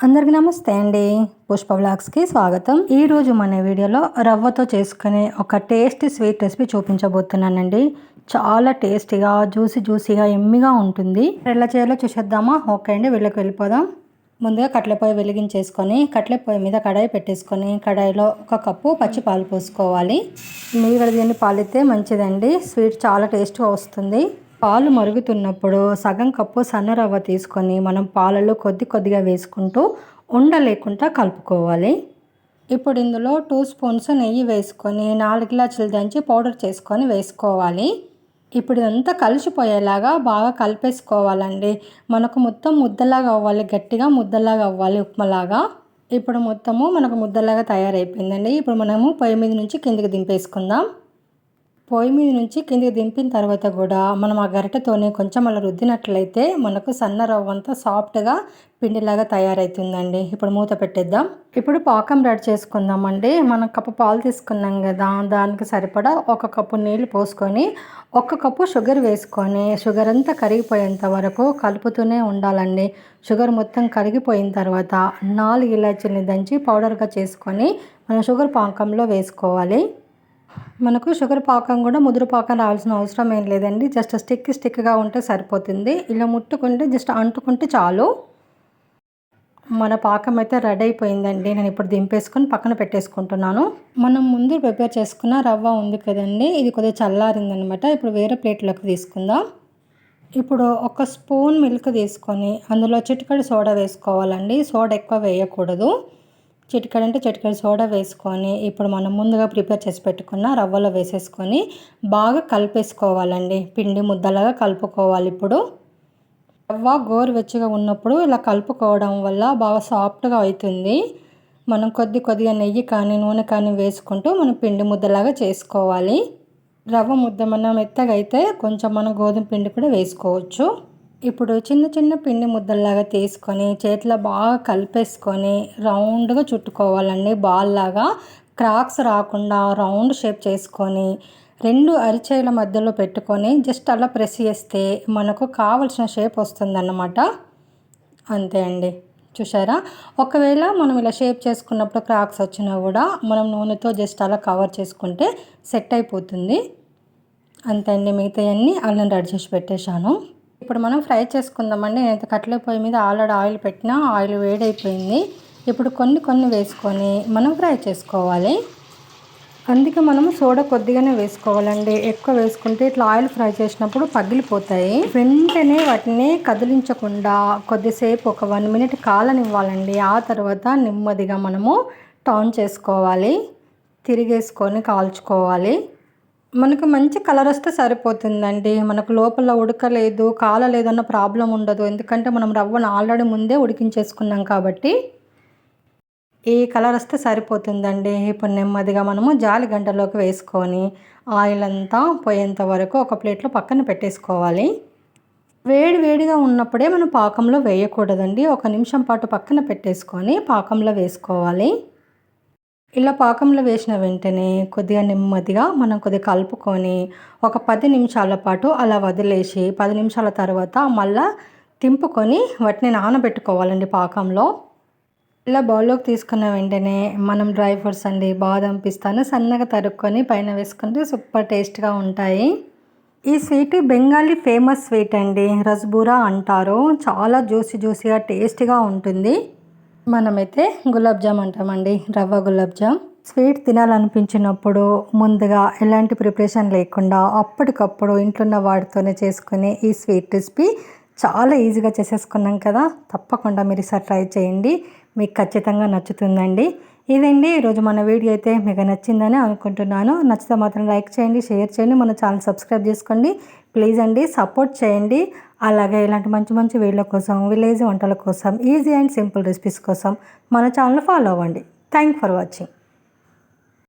అందరికీ నమస్తే అండి. పుష్ప బ్లాగ్స్కి స్వాగతం. ఈరోజు మన వీడియోలో రవ్వతో చేసుకునే ఒక టేస్టీ స్వీట్ రెసిపీ చూపించబోతున్నానండి. చాలా టేస్టీగా జ్యూసీ జ్యూసీగా ఎమ్మిగా ఉంటుంది. ఎలా చేయాలో చూసేద్దామా? ఓకే అండి వీళ్ళకి వెళ్ళిపోదాం. ముందుగా కట్లెపొయ్యి వెలిగించేసుకొని కట్లెపొయ్యి మీద కడాయి పెట్టేసుకొని కడాయిలో ఒక కప్పు పచ్చి పాలు పోసుకోవాలి. మీరు దీన్ని పాలితే మంచిదండి. స్వీట్ చాలా టేస్ట్గా వస్తుంది. పాలు మరుగుతున్నప్పుడు సగం కప్పు సన్న రవ్వ తీసుకొని మనం పాలలో కొద్ది కొద్దిగా వేసుకుంటూ ఉండలేకుండా కలుపుకోవాలి. ఇప్పుడు ఇందులో టూ స్పూన్స్ నెయ్యి వేసుకొని నాలుగు ఇలాచీలు దంచి పౌడర్ చేసుకొని వేసుకోవాలి. ఇప్పుడు ఇదంతా కలిసిపోయేలాగా బాగా కలిపేసుకోవాలండి. మనకు మొత్తం ముద్దలాగా అవ్వాలి గట్టిగా ముద్దలాగా అవ్వాలి ఉప్మలాగా. ఇప్పుడు మొత్తము మనకు ముద్దలాగా తయారైపోయిందండి. ఇప్పుడు మనము పొయ్యి మీద నుంచి కిందికి దింపేసుకుందాం. పొయ్యి మీద నుంచి కిందికి దింపిన తర్వాత కూడా మనం ఆ గరిటెతోనే కొంచెం అలా రుద్దినట్లయితే మనకు సన్న రవ్వ అంతా సాఫ్ట్గా పిండిలాగా తయారవుతుందండి ఇప్పుడు మూత పెట్టేద్దాం. ఇప్పుడు పాకం రెడీ చేసుకుందామండి. మనం కప్పు పాలు తీసుకున్నాం కదా దానికి సరిపడా ఒక కప్పు నీళ్ళు పోసుకొని ఒక కప్పు షుగర్ వేసుకొని షుగర్ అంతా కరిగిపోయేంత వరకు కలుపుతూనే ఉండాలండి. షుగర్ మొత్తం కరిగిపోయిన తర్వాత నాలుగు ఇలాచీని దంచి పౌడర్గా చేసుకొని మనం షుగర్ పాకంలో వేసుకోవాలి. మనకు షుగర్ పాకం కూడా ముదురు పాకం రావాల్సిన అవసరం ఏం లేదండి. జస్ట్ స్టిక్ స్టిక్గా ఉంటే సరిపోతుంది. ఇలా ముట్టుకుంటే జస్ట్ అంటుకుంటే చాలు. మన పాకం అయితే రెడీ అయిపోయిందండి. నేను ఇప్పుడు దింపేసుకొని పక్కన పెట్టేసుకుంటున్నాను. మనం ముందు ప్రిపేర్ చేసుకున్న రవ్వ ఉంది కదండి. ఇది కొద్దిగా చల్లారిందనమాట. ఇప్పుడు వేరే ప్లేట్లోకి తీసుకుందాం. ఇప్పుడు ఒక స్పూన్ మిల్క్ తీసుకొని అందులో చిటికడి సోడా వేసుకోవాలండి. సోడా ఎక్కువ వేయకూడదు. చిటికడ అంటే చిటికడ సోడా వేసుకొని ఇప్పుడు మనం ముందుగా ప్రిపేర్ చేసి పెట్టుకున్న రవ్వలో వేసేసుకొని బాగా కలిపేసుకోవాలండి. పిండి ముద్దలాగా కలుపుకోవాలి ఇప్పుడు. రవ్వ గోరువెచ్చగా ఉన్నప్పుడు ఇలా కలుపుకోవడం వల్ల బాగా సాఫ్ట్గా అవుతుంది. మనం కొద్ది కొద్దిగా నెయ్యి కానీ నూనె కానీ వేసుకుంటూ మనం పిండి ముద్దలాగా చేసుకోవాలి. రవ్వ ముద్ద మనం మెత్తగా అయితే కొంచెం మనం గోధుమ పిండి కూడా వేసుకోవచ్చు. ఇప్పుడు చిన్న చిన్న పిండి ముద్దల్లాగా తీసుకొని చేతిలో బాగా కలిపేసుకొని రౌండ్గా చుట్టుకోవాలండి. బాల్ లాగా క్రాక్స్ రాకుండా రౌండ్ షేప్ చేసుకొని రెండు అరిచేల మధ్యలో పెట్టుకొని జస్ట్ అలా ప్రెస్ చేస్తే మనకు కావలసిన షేప్ వస్తుందన్నమాట. అంతే అండి. చూసారా ఒకవేళ మనం ఇలా షేప్ చేసుకున్నప్పుడు క్రాక్స్ వచ్చినా కూడా మనం నూనెతో జస్ట్ అలా కవర్ చేసుకుంటే సెట్ అయిపోతుంది. అంతే అండి. మిగతా అన్నీ అల్లం రెడీ చేసి పెట్టేశాను. ఇప్పుడు మనం ఫ్రై చేసుకుందామండి. నేనైతే కట్టెల పొయ్యి మీద ఆల్రెడీ ఆయిల్ పెట్టినా ఆయిల్ వేడైపోయింది. ఇప్పుడు కొన్ని కొన్ని వేసుకొని మనం ఫ్రై చేసుకోవాలి. అందుకే మనం సోడా కొద్దిగానే వేసుకోవాలండి. ఎక్కువ వేసుకుంటే ఇట్లా ఆయిల్ ఫ్రై చేసినప్పుడు పగిలిపోతాయి. వెంటనే వాటిని కదిలించకుండా కొద్దిసేపు ఒక వన్ మినిట్ కాలనివ్వాలండి. ఆ తర్వాత నెమ్మదిగా మనము టర్న్ చేసుకోవాలి. తిరిగేసుకొని కాల్చుకోవాలి. మనకు మంచి కలర్ వస్తే సరిపోతుందండి. మనకు లోపల ఉడకలేదు కాలలేదు అన్న ప్రాబ్లం ఉండదు. ఎందుకంటే మనం రవ్వను ఆల్రెడీ ముందే ఉడికించేసుకున్నాం కాబట్టి ఈ కలర్ వస్తే సరిపోతుందండి. ఇప్పుడు నెమ్మదిగా మనము జాలి గంటలోకి వేసుకొని ఆయిల్ అంతా పోయేంత వరకు ఒక ప్లేట్లో పక్కన పెట్టేసుకోవాలి. వేడి వేడిగా ఉన్నప్పుడే మనం పాకంలో వేయకూడదండి. ఒక నిమిషం పాటు పక్కన పెట్టేసుకొని పాకంలో వేసుకోవాలి. ఇలా పాకంలో వేసిన వెంటనే కొద్దిగా నెమ్మదిగా మనం కొద్దిగా కలుపుకొని ఒక పది నిమిషాల పాటు అలా వదిలేసి పది నిమిషాల తర్వాత మళ్ళా తింపుకొని వాటిని నానబెట్టుకోవాలండి పాకంలో. ఇలా బౌల్లోకి తీసుకున్న వెంటనే మనం డ్రై ఫ్రూట్స్ అండి బాదం పిస్తాను సన్నగా తరుక్కొని పైన వేసుకుంటే సూపర్ టేస్ట్గా ఉంటాయి. ఈ స్వీట్ బెంగాలీ ఫేమస్ స్వీట్ అండి రస్బూరా అంటారు. చాలా జ్యూసీ జ్యూసీగా టేస్టీగా ఉంటుంది. మనమైతే గులాబ్ జామ్ అంటామండి రవ్వ గులాబ్ జామ్. స్వీట్ తినాలనిపించినప్పుడు ముందుగా ఎలాంటి ప్రిపరేషన్ లేకుండా అప్పటికప్పుడు ఇంట్లో ఉన్న వాటితోనే చేసుకునే ఈ స్వీట్ రెసిపీ చాలా ఈజీగా చేసేసుకున్నాం కదా. తప్పకుండా మీరు ఈసారి ట్రై చేయండి. మీకు ఖచ్చితంగా నచ్చుతుందండి. ఇదండి ఈరోజు మన వీడియో అయితే. మీకు నచ్చిందని అనుకుంటున్నాను. నచ్చితే మాత్రం లైక్ చేయండి షేర్ చేయండి. మన ఛానల్ సబ్స్క్రైబ్ చేసుకోండి. ప్లీజ్ అండి సపోర్ట్ చేయండి. అలాగే ఇలాంటి మంచి మంచి వీడియోల కోసం విలేజ్ వంటల కోసం ఈజీ అండ్ సింపుల్ రెసిపీస్ కోసం మన ఛానల్ ఫాలో అవ్వండి. Thank for watching